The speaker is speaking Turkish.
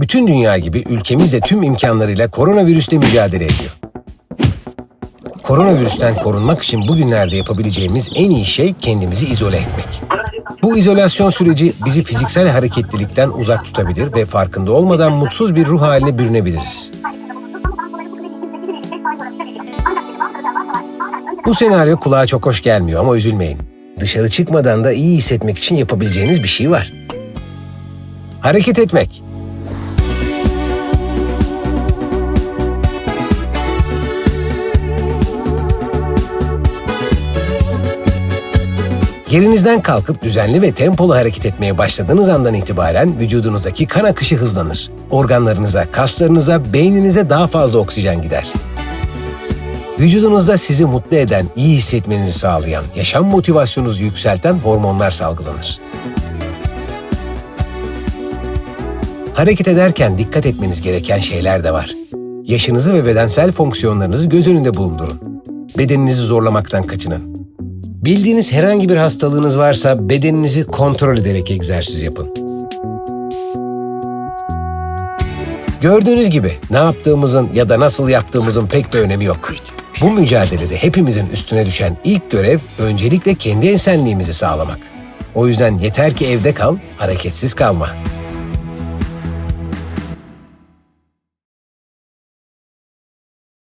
Bütün dünya gibi ülkemiz de tüm imkanlarıyla koronavirüsle mücadele ediyor. Koronavirüsten korunmak için bugünlerde yapabileceğimiz en iyi şey kendimizi izole etmek. Bu izolasyon süreci bizi fiziksel hareketlilikten uzak tutabilir ve farkında olmadan mutsuz bir ruh haline bürünebiliriz. Bu senaryo kulağa çok hoş gelmiyor ama üzülmeyin. Dışarı çıkmadan da iyi hissetmek için yapabileceğiniz bir şey var. Hareket etmek. Yerinizden kalkıp düzenli ve tempolu hareket etmeye başladığınız andan itibaren vücudunuzdaki kan akışı hızlanır. Organlarınıza, kaslarınıza, beyninize daha fazla oksijen gider. Vücudunuzda sizi mutlu eden, iyi hissetmenizi sağlayan, yaşam motivasyonunuzu yükselten hormonlar salgılanır. Hareket ederken dikkat etmeniz gereken şeyler de var. Yaşınızı ve bedensel fonksiyonlarınızı göz önünde bulundurun. Bedeninizi zorlamaktan kaçının. Bildiğiniz herhangi bir hastalığınız varsa bedeninizi kontrol ederek egzersiz yapın. Gördüğünüz gibi ne yaptığımızın ya da nasıl yaptığımızın pek bir önemi yok. Bu mücadelede hepimizin üstüne düşen ilk görev öncelikle kendi esenliğimizi sağlamak. O yüzden yeter ki evde kal, hareketsiz kalma.